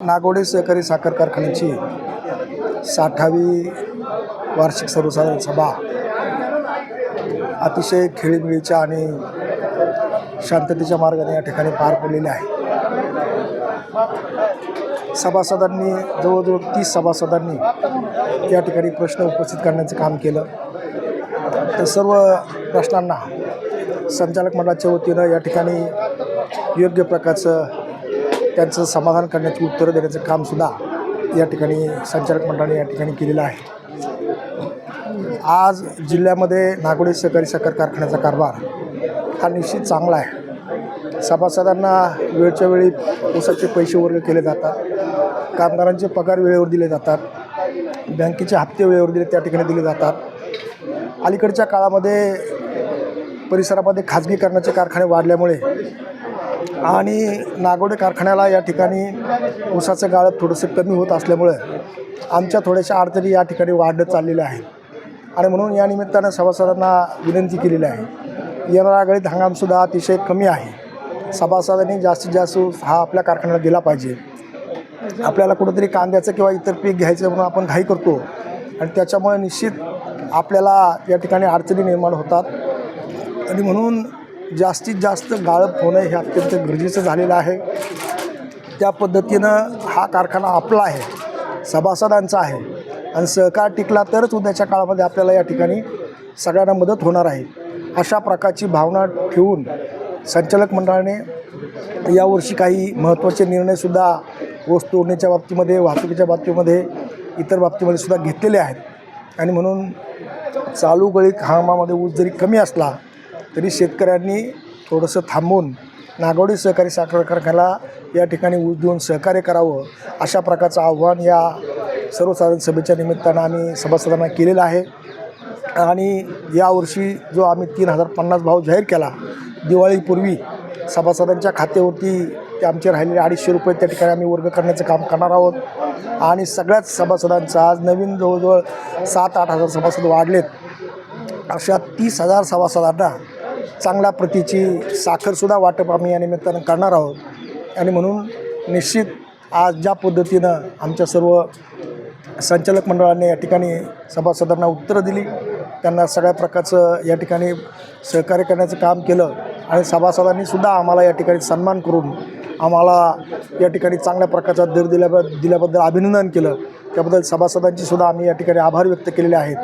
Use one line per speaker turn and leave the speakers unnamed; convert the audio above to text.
नागोडे सहकारी साखर कारखान्याची साठावी वार्षिक सर्वसाधारण सभा. अतिशय खेळीमिळीच्या आणि शांततेच्या मार्गाने या ठिकाणी पार पडलेली आहे. सभासदांनी जवळजवळ तीस सभासदांनी या ठिकाणी प्रश्न उपस्थित करण्याचं काम केलं. तर सर्व प्रश्नांना संचालक मंडळाच्या वतीनं या ठिकाणी योग्य प्रकारचं त्यांचं समाधान करण्याची उत्तरं देण्याचं कामसुद्धा या ठिकाणी संचालक मंडळाने या ठिकाणी केलेलं आहे. आज जिल्ह्यामध्ये नागोडे सहकारी साखर कारखान्याचा कारभार हा निश्चित चांगला आहे. सभासदांना वेळच्या वेळी ऊसाचे पैसे वर्ग केले जातात कामगारांचे पगार वेळेवर दिले जातात बँकेचे हप्ते वेळेवर दिले त्या ठिकाणी दिले जातात. अलीकडच्या काळामध्ये परिसरामध्ये खाजगीकरणाचे कारखाने वाढल्यामुळे आणि नागोडे कारखान्याला या ठिकाणी ऊसाचं गाळप थोडंसं कमी होत असल्यामुळं आमच्या थोड्याशा अडचणी या ठिकाणी वाढत चाललेल्या आहेत. आणि म्हणून या निमित्तानं सभासदांना विनंती केलेली आहे. येणारा गळीत हंगामसुद्धा अतिशय कमी आहे. सभासदांनी जास्तीत जास्त ऊस हा आपल्या कारखान्याला दिला पाहिजे. आपल्याला कुठंतरी कांद्याचं किंवा इतर पीक घ्यायचं म्हणून आपण घाई करतो. आणि त्याच्यामुळे निश्चित आपल्याला या ठिकाणी अडचणी निर्माण होतात. आणि म्हणून जास्तीत जास्त गाळप होणं हे अत्यंत गरजेचं झालेलं आहे. त्या पद्धतीनं हा कारखाना आपला आहे सभासदांचा आहे आणि सहकार टिकला तरच उद्याच्या काळामध्ये आपल्याला या ठिकाणी सगळ्यांना मदत होणार आहे. अशा प्रकारची भावना ठेवून संचालक मंडळाने यावर्षी काही महत्त्वाचे निर्णयसुद्धा वस्तू ओढण्याच्या बाबतीमध्ये वाहतुकीच्या बाबतीमध्ये इतर बाबतीमध्ये सुद्धा घेतलेले आहेत. आणि म्हणून चालू गळीत हंगामामध्ये ऊस जरी कमी असला तरी शेतकऱ्यांनी थोडंसं थांबून नागवडी सहकारी साखर कारखान्याला या ठिकाणी ऊस देऊन सहकार्य करावं अशा प्रकारचं आव्हान या सर्वसाधारण सभेच्या निमित्तानं आम्ही सभासदांना केलेलं आहे. आणि यावर्षी जो आम्ही तीन हजार पन्नास भाव जाहीर केला दिवाळीपूर्वी सभासदांच्या खात्यावरती ते आमचे राहिलेले अडीचशे रुपये त्या ठिकाणी आम्ही वर्ग करण्याचं काम करणार आहोत. आणि सगळ्याच सभासदांचं आज नवीन जवळजवळ सात आठ हजार सभासद वाढलेत. अशा तीस हजार सभासदांना चांगल्या प्रतीची साखरसुद्धा वाटप आम्ही या निमित्तानं करणार आहोत. आणि म्हणून निश्चित आज ज्या पद्धतीनं आमच्या सर्व संचालक मंडळाने या ठिकाणी सभासदांना उत्तरं दिली त्यांना सगळ्या प्रकारचं या ठिकाणी सहकार्य करण्याचं काम केलं आणि सभासदांनी सुद्धा आम्हाला या ठिकाणी सन्मान करून आम्हाला या ठिकाणी चांगल्या प्रकारचा दर दिल्याब दिल्याबद्दल अभिनंदन केलं. त्याबद्दल सभासदांची सुद्धा आम्ही या ठिकाणी आभार व्यक्त केलेले आहेत.